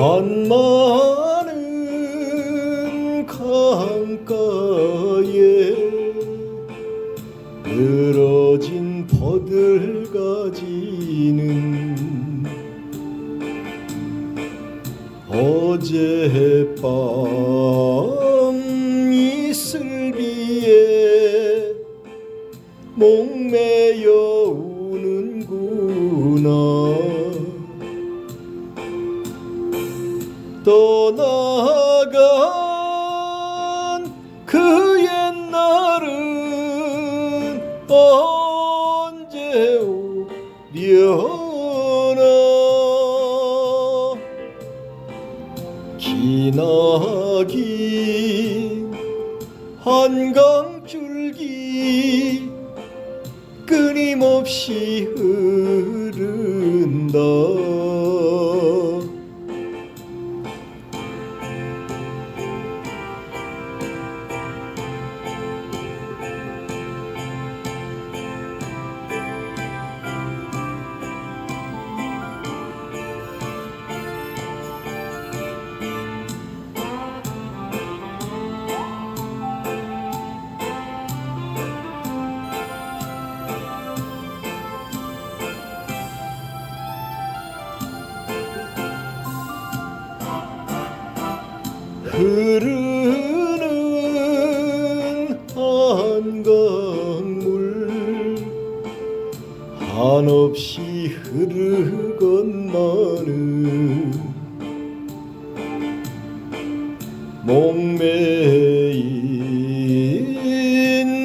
산 많은 강가에 늘어진 버들가지는 어젯밤 이슬비에 목매여 우는구나 떠나간 그 옛날은 언제 오려나? 기나긴 한강 줄기 끊임없이 흐른다 흐르는 한강물 한없이 흐르건 나는 목매인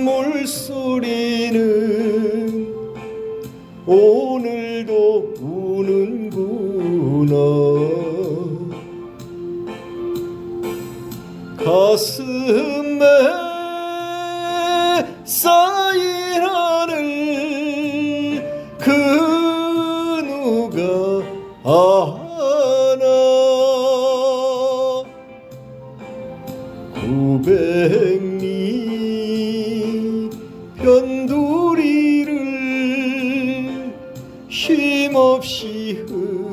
물소리는 오늘도 우는구나 가슴에 쌓인 하늘 그 누가 아나? 구백리 변두리를 힘없이 흐